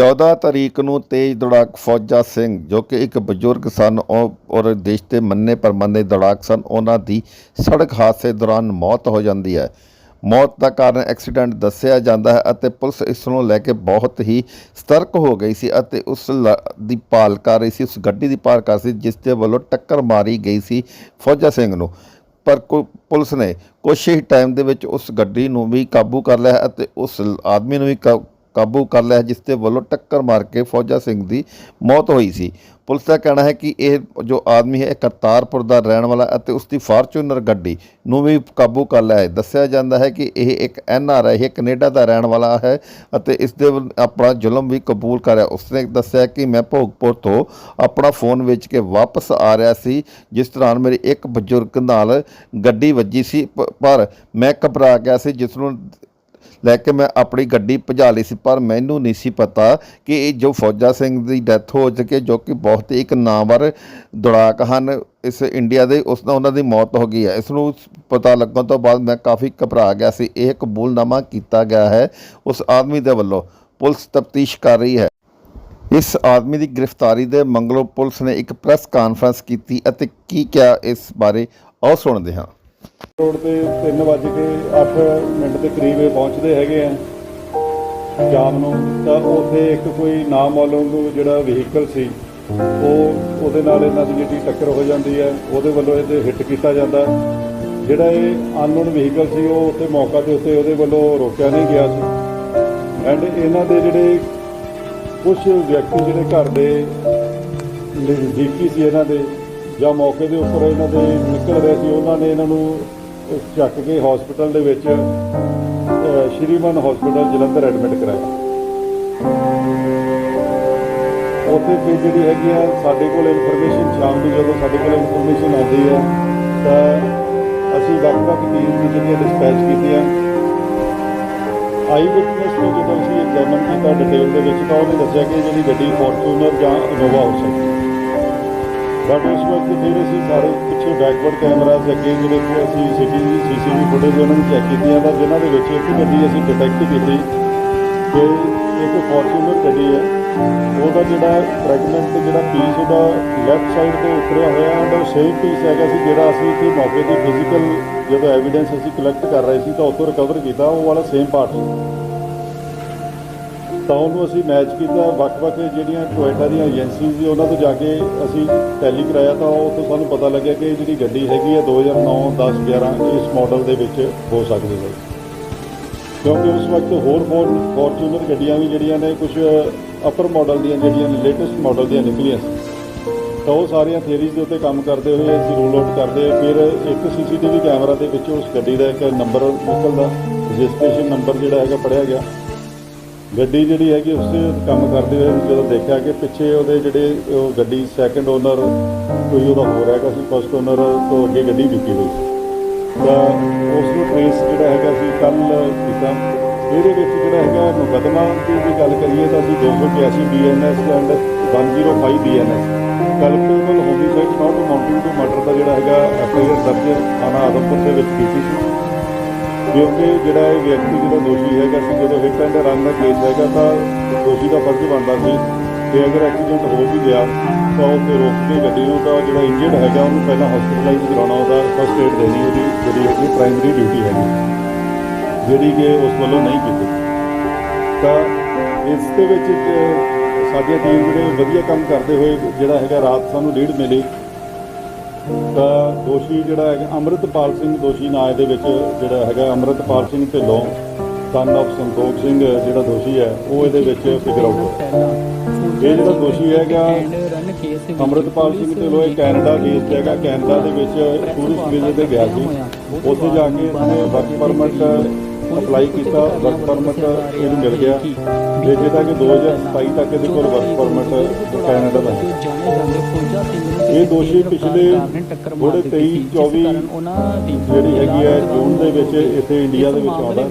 14 ਤਰੀਕ ਨੂੰ ਤੇਜ਼ ਦੌੜਾਕ ਫੌਜਾ ਸਿੰਘ, ਜੋ ਕਿ ਇੱਕ ਬਜ਼ੁਰਗ ਸਨ ਔ- ਔਰ ਦੇਸ਼ ਦੇ ਮੰਨੇ ਪਰਮੰਨੇ ਦੌੜਾਕ ਸਨ, ਉਹਨਾਂ ਦੀ ਸੜਕ ਹਾਦਸੇ ਦੌਰਾਨ ਮੌਤ ਹੋ ਜਾਂਦੀ ਹੈ। ਮੌਤ ਦਾ ਕਾਰਨ ਐਕਸੀਡੈਂਟ ਦੱਸਿਆ ਜਾਂਦਾ ਹੈ ਅਤੇ ਪੁਲਿਸ ਇਸ ਨੂੰ ਲੈ ਕੇ ਬਹੁਤ ਹੀ ਸਤਰਕ ਹੋ ਗਈ ਸੀ ਅਤੇ ਉਸ ਲ- ਦੀ ਭਾਲ ਕਰ ਰਹੀ ਸੀ, ਉਸ ਗੱਡੀ ਦੀ ਭਾਲ ਕਰ ਸੀ, ਜਿਸ ਦੇ ਵੱਲੋਂ ਟੱਕਰ ਮਾਰੀ ਗਈ ਸੀ ਫੌਜਾ ਸਿੰਘ ਨੂੰ। ਪਰ ਕੋ- ਪੁਲਿਸ ਨੇ ਕੁਛ ਹੀ ਟਾਈਮ ਦੇ ਵਿੱਚ ਉਸ ਗੱਡੀ ਨੂੰ ਵੀ ਕਾਬੂ ਕਰ ਲਿਆ ਅਤੇ ਉਸ ਆਦਮੀ ਨੂੰ ਵੀ ਕਾ- ਕਾਬੂ ਕਰ ਲਿਆ, ਜਿਸ ਦੇ ਵੱਲੋਂ ਟੱਕਰ ਮਾਰ ਕੇ ਫੌਜਾ ਸਿੰਘ ਦੀ ਮੌਤ ਹੋਈ ਸੀ। ਪੁਲਿਸ ਦਾ ਕਹਿਣਾ ਹੈ ਕਿ ਇਹ ਜੋ ਆਦਮੀ ਹੈ, ਇਹ ਕਰਤਾਰਪੁਰ ਦਾ ਰਹਿਣ ਵਾਲਾ ਅਤੇ ਉਸ ਦੀ ਫਾਰਚੂਨਰ ਗੱਡੀ ਨੂੰ ਵੀ ਕਾਬੂ ਕਰ ਲਿਆ ਹੈ। ਦੱਸਿਆ ਜਾਂਦਾ ਹੈ ਕਿ ਇਹ ਇੱਕ ਐਨ ਆਰ ਆਈ ਹੈ ਕੈਨੇਡਾ ਦਾ ਰਹਿਣ ਵਾਲਾ ਹੈ ਅਤੇ ਇਸ ਦੇ ਆਪਣਾ ਜ਼ੁਲਮ ਵੀ ਕਬੂਲ ਕਰਿਆ ਉਸਨੇ ਦੱਸਿਆ ਕਿ ਮੈਂ ਭੋਗਪੁਰ ਤੋਂ ਆਪਣਾ ਫੋਨ ਵੇਚ ਕੇ ਵਾਪਸ ਆ ਰਿਹਾ ਸੀ, ਜਿਸ ਦੌਰਾਨ ਮੇਰੀ ਇੱਕ ਬਜ਼ੁਰਗ ਨਾਲ ਗੱਡੀ ਵੱਜੀ ਸੀ, ਪ- ਪਰ ਮੈਂ ਘਬਰਾ ਗਿਆ ਸੀ, ਜਿਸ ਨੂੰ ਲੈ ਕੇ ਮੈਂ ਆਪਣੀ ਗੱਡੀ ਭਜਾ ਲਈ ਸੀ, ਪਰ ਮੈਨੂੰ ਨਹੀਂ ਸੀ ਪਤਾ ਕਿ ਇਹ ਜੋ ਫੌਜਾ ਸਿੰਘ ਦੀ ਡੈਥ ਹੋ ਚੁੱਕੀ ਹੈ, ਜੋ ਕਿ ਬਹੁਤ ਹੀ ਇੱਕ ਨਾਮਵਰ ਦੌੜਾਕ ਹਨ ਇਸ ਇੰਡੀਆ ਦੇ, ਉਸ ਦਾ ਉਹਨਾਂ ਦੀ ਮੌਤ ਹੋ ਗਈ ਹੈ। ਇਸ ਨੂੰ ਪਤਾ ਲੱਗਣ ਤੋਂ ਬਾਅਦ ਮੈਂ ਕਾਫੀ ਘਬਰਾ ਗਿਆ ਸੀ, ਇਹ ਕਬੂਲਨਾਮਾ ਕੀਤਾ ਗਿਆ ਹੈ ਉਸ ਆਦਮੀ ਦੇ ਵੱਲੋਂ। ਪੁਲਿਸ ਤਫਤੀਸ਼ ਕਰ ਰਹੀ ਹੈ। ਇਸ ਆਦਮੀ ਦੀ ਗ੍ਰਿਫਤਾਰੀ ਦੇ ਮੰਗਲੋਂ ਪੁਲਿਸ ਨੇ ਇੱਕ ਪ੍ਰੈਸ ਕਾਨਫਰੰਸ ਕੀਤੀ ਅਤੇ ਕੀ ਕਿਹਾ ਇਸ ਬਾਰੇ ਆਓ ਸੁਣਦੇ ਹਾਂ। ਰੋਡ ਤੇ 3 ਵਜੇ ਕੇ 8 ਮਿੰਟ ਦੇ ਕਰੀਬ ਇਹ ਪਹੁੰਚਦੇ ਹੈਗੇ ਆ। ਸ਼ਾਮ ਨੂੰ ਤਾਂ ਉੱਥੇ ਇੱਕ ਕੋਈ ਨਾਮਾਲੂਮ ਜਿਹੜਾ ਵਹੀਕਲ ਸੀ, ਉਹ ਉਹਦੇ ਨਾਲ ਇਹਨਾਂ ਦੀ ਜਿਹੜੀ ਟੱਕਰ ਹੋ ਜਾਂਦੀ ਹੈ, ਉਹਦੇ ਵੱਲੋਂ ਇਹਦੇ ਹਿੱਟ ਕੀਤਾ ਜਾਂਦਾ। ਜਿਹੜਾ ਇਹ ਅਨਨੋਨ ਵਹੀਕਲ ਸੀ, ਉਹ ਉੱਥੇ ਮੌਕਾ ਦੇ ਉੱਤੇ ਉਹਦੇ ਵੱਲੋਂ ਰੋਕਿਆ ਨਹੀਂ ਗਿਆ ਸੀ। ਐਂਡ ਇਹਨਾਂ ਦੇ ਜਿਹੜੇ ਕੁਝ ਵਿਅਕਤੀ ਜਿਹੜੇ ਘਰ ਦੇ ਨਜ਼ਦੀਕੀ ਸੀ ਇਹਨਾਂ ਦੇ ਜਾਂ ਮੌਕੇ ਦੇ ਉੱਪਰ ਇਹਨਾਂ ਦੇ ਨਿਕਲ ਰਹੇ ਸੀ, ਉਹਨਾਂ ਨੇ ਇਹਨਾਂ ਨੂੰ ਚੱਕ ਕੇ ਹਸਪੀਟਲ ਦੇ ਵਿੱਚ ਸ਼੍ਰੀਮਨ ਹਸਪੀਟਲ ਜਲੰਧਰ ਐਡਮਿਟ ਕਰਾਇਆ। ਉੱਥੇ ਫਿਰ ਜਿਹੜੀ ਹੈਗੀ ਆ, ਸਾਡੇ ਕੋਲ ਇਨਫੋਰਮੇਸ਼ਨ ਸ਼ਾਮ ਨੂੰ ਜਦੋਂ ਸਾਡੇ ਕੋਲ ਇਨਫੋਰਮੇਸ਼ਨ ਆਉਂਦੀ ਹੈ ਤਾਂ ਅਸੀਂ ਵੱਖ-ਵੱਖ ਟੀਮ ਦੀ ਜਿਹੜੀਆਂ ਡਿਸਪੈਚ ਕੀਤੀਆਂ ਆਈ ਵਿਟਨੈਸ ਨੂੰ ਜਦੋਂ ਅਸੀਂ ਐਗਜ਼ਾਮਨ ਕੀਤਾ ਡਿਟੇਲ ਦੇ ਵਿੱਚ, ਤਾਂ ਉਹਨੇ ਦੱਸਿਆ ਕਿ ਜਿਹੜੀ ਗੱਡੀ ਫੋਰਚੂਨਰ ਜਾਂ ਇਨੋਵਾ ਹੋ ਸਕਦੀ ਹੈ। ਬਟ ਉਸ ਵਕਤ ਫਿਰ ਅਸੀਂ ਸਾਰੇ ਪਿੱਛੇ ਬੈਕਵਰਡ ਕੈਮਰਾਜ਼ ਅੱਗੇ ਜਿਹੜੇ ਕਿ ਅਸੀਂ ਸਿਟੀ ਸੀਸੀਟੀਵੀ ਫੁਟੇਜ ਉਹਨਾਂ ਨੂੰ ਚੈੱਕ ਕੀਤੀਆਂ ਤਾਂ ਜਿਨ੍ਹਾਂ ਦੇ ਵਿੱਚ ਇੱਕ ਗੱਡੀ ਅਸੀਂ ਡਿਟੈਕਟ ਕੀਤੀ ਕਿ ਇੱਕ ਫੋਰਚੂਨਰ ਗੱਡੀ ਹੈ। ਉਹਦਾ ਜਿਹੜਾ ਫ੍ਰੈਗਮੈਂਟ ਜਿਹੜਾ ਪੀਸ ਉਹਦਾ ਲੈਫਟ ਸਾਈਡ ਤੇ ਉਤਰਿਆ ਹੋਇਆ ਉਹਦਾ ਸੇਮ ਪੀਸ ਹੈਗਾ ਸੀ ਜਿਹੜਾ ਅਸੀਂ ਇੱਥੇ ਮੌਕੇ ਤੇ ਫਿਜ਼ੀਕਲ ਜਦੋਂ ਐਵੀਡੈਂਸ ਅਸੀਂ ਕਲੈਕਟ ਕਰ ਰਹੇ ਸੀ ਤਾਂ ਉੱਥੋਂ ਰਿਕਵਰ ਕੀਤਾ, ਉਹ ਵਾਲਾ ਸੇਮ ਪਾਰਟ ਸੀ ਤਾਂ ਉਹਨੂੰ ਅਸੀਂ ਮੈਚ ਕੀਤਾ। ਵੱਖ-ਵੱਖ ਜਿਹੜੀਆਂ ਟੋਇਟਾ ਦੀਆਂ ਏਜੰਸੀਜ਼ ਸੀ, ਉਹਨਾਂ ਤੋਂ ਜਾ ਕੇ ਅਸੀਂ ਟੈਲੀ ਕਰਾਇਆ ਤਾਂ ਉਹ ਤੋਂ ਸਾਨੂੰ ਪਤਾ ਲੱਗਿਆ ਕਿ ਜਿਹੜੀ ਗੱਡੀ ਹੈਗੀ ਹੈ 2009 10 11 ਇਸ ਮਾਡਲ ਦੇ ਵਿੱਚ ਹੋ ਸਕਦੀ ਹੈ। ਕਿਉਂਕਿ ਉਸ ਵਕਤ ਹੋਰ ਫੋਰ ਫੋਰਚੂਨਰ ਗੱਡੀਆਂ ਵੀ ਜਿਹੜੀਆਂ ਨੇ ਕੁਝ ਅਪਰ ਮਾਡਲ ਦੀਆਂ ਜਿਹੜੀਆਂ ਲੇਟੈਸਟ ਮਾਡਲ ਦੀਆਂ ਨਿਕਲੀਆਂ ਸੀ। ਤਾਂ ਉਹ ਸਾਰੀਆਂ ਥਿਅਰੀਜ਼ ਦੇ ਉੱਤੇ ਕੰਮ ਕਰਦੇ ਹੋਏ ਅਸੀਂ ਰੂਲ ਆਊਟ ਕਰਦੇ ਫਿਰ ਇੱਕ ਸੀਸੀਟੀਵੀ ਕੈਮਰਾ ਦੇ ਵਿੱਚ ਉਸ ਗੱਡੀ ਦਾ ਇੱਕ ਨੰਬਰ ਨਿਕਲਦਾ। ਰਜਿਸਟ੍ਰੇਸ਼ਨ ਨੰਬਰ ਜਿਹੜਾ ਹੈਗਾ ਪੜਿਆ ਗਿਆ। ਗੱਡੀ ਜਿਹੜੀ ਹੈਗੀ ਉਸ ਤੇ ਕੰਮ ਕਰਦੇ ਹੋਏ ਜਦੋਂ ਦੇਖਿਆ ਕਿ ਪਿੱਛੇ ਉਹਦੇ ਜਿਹੜੇ ਉਹ ਗੱਡੀ ਸੈਕੰਡ ਓਨਰ ਕੋਈ ਉਹਦਾ ਹੋਰ ਹੈਗਾ ਸੀ ਫਸਟ ਓਨਰ ਤੋਂ ਅੱਗੇ ਗੱਡੀ ਵਿਕੀ ਹੋਈ ਸੀ। ਤਾਂ ਉਸ ਨੂੰ ਟ੍ਰੇਸ ਜਿਹੜਾ ਹੈਗਾ ਸੀ ਕੱਲ ਕੀਤਾ। ਇਹਦੇ ਵਿੱਚ ਜਿਹੜਾ ਹੈਗਾ ਮੁਕੱਦਮਾ ਦੀ ਵੀ ਗੱਲ ਕਰੀਏ ਤਾਂ ਅਸੀਂ 281 BNS and 105 BNS culpable homicide not amounting to murder ਦਾ ਜਿਹੜਾ ਹੈਗਾ ਐਫਆਈਆਰ ਦਰਜ ਥਾਣਾ ਆਦਮਪੁਰ ਦੇ ਵਿੱਚ ਕੀਤੀ ਸੀ। ਕਿਉਂਕਿ ਜਿਹੜਾ ਇਹ ਵਿਅਕਤੀ ਜਿਹੜਾ ਦੋਸ਼ੀ ਹੈਗਾ ਸੀ, ਜਦੋਂ ਹਿੱਟ ਐਂਡ ਰਨ ਦਾ ਕੇਸ ਹੈਗਾ ਤਾਂ ਦੋਸ਼ੀ ਦਾ ਫਰਜ਼ ਬਣਦਾ ਸੀ ਕਿ ਅਗਰ ਐਕਸੀਡੈਂਟ ਹੋ ਵੀ ਗਿਆ ਤਾਂ ਉਹ ਤੇ ਰੋਕ ਕੇ ਗੱਡੀ ਨੂੰ ਤਾਂ ਜਿਹੜਾ ਇੰਜਰਡ ਹੈਗਾ ਉਹਨੂੰ ਪਹਿਲਾਂ ਹਸਪੀਟਲਾਈਜ਼ ਕਰਾਉਣਾ ਉਹਦਾ ਫਸਟ ਏਡ ਦੇਣੀ ਉਹਦੀ, ਜਿਹੜੀ ਹੈਗੀ ਪ੍ਰਾਇਮਰੀ ਡਿਊਟੀ ਹੈਗੀ, ਜਿਹੜੀ ਕਿ ਉਸ ਵੱਲੋਂ ਨਹੀਂ ਕੀਤੀ। ਤਾਂ ਇਸ ਦੇ ਵਿੱਚ ਸਾਡੀਆਂ ਟੀਮ ਜਿਹੜੇ ਵਧੀਆ ਕੰਮ ਕਰਦੇ ਹੋਏ ਜਿਹੜਾ ਹੈਗਾ ਰਾਤ ਸਾਨੂੰ ਲੀਡ ਮਿਲੀ। ਤਾਂ ਦੋਸ਼ੀ ਜਿਹੜਾ ਹੈਗਾ ਅੰਮ੍ਰਿਤਪਾਲ ਸਿੰਘ, ਦੋਸ਼ੀ ਨਾਂ ਦੇ ਵਿੱਚ ਜਿਹੜਾ ਹੈਗਾ ਅੰਮ੍ਰਿਤਪਾਲ ਸਿੰਘ ਢਿੱਲੋਂ ਸਨ of ਸੰਤੋਖ ਸਿੰਘ ਜਿਹੜਾ ਦੋਸ਼ੀ ਹੈ, ਉਹ ਇਹਦੇ ਵਿੱਚ ਫਿਗਰ ਆਊਟ ਹੋਇਆ। ਇਹ ਜਿਹੜਾ ਦੋਸ਼ੀ ਹੈਗਾ ਅੰਮ੍ਰਿਤਪਾਲ ਸਿੰਘ ਢਿੱਲੋਂ ਇਹ ਕੈਨੇਡਾ ਬੇਸਡ ਹੈਗਾ। ਕੈਨੇਡਾ ਦੇ ਵਿੱਚ ਟੂਰਿਸਟ ਵੀਜ਼ੇ ਤੇ ਗਿਆ ਸੀ। ਉੱਥੇ ਜਾ ਕੇ ਇਸਨੇ ਵਰਕ ਪਰਮਿਟ ਅਪਲਾਈ ਕੀਤਾ। ਵਰਕ ਪਰਮਿਟ ਇਹਨੂੰ ਮਿਲ ਗਿਆ। ਤੇ ਜਿਹਦਾ ਕਿ 2027 ਤੱਕ ਇਹਦੇ ਕੋਲ ਵਰਕ ਪਰਮਿਟ ਕੈਨੇਡਾ ਦਾ ਇਹ ਦੋਸ਼ੀ ਪਿਛਲੇ ਥੋੜੇ 23 24 ਉਹਨਾਂ ਦੀ ਜਿਹੜੀ ਹੈਗੀ ਹੈ ਜੂਨ ਦੇ ਵਿੱਚ ਇੱਥੇ ਇੰਡੀਆ ਦੇ ਵਿੱਚ ਆਉਂਦਾ।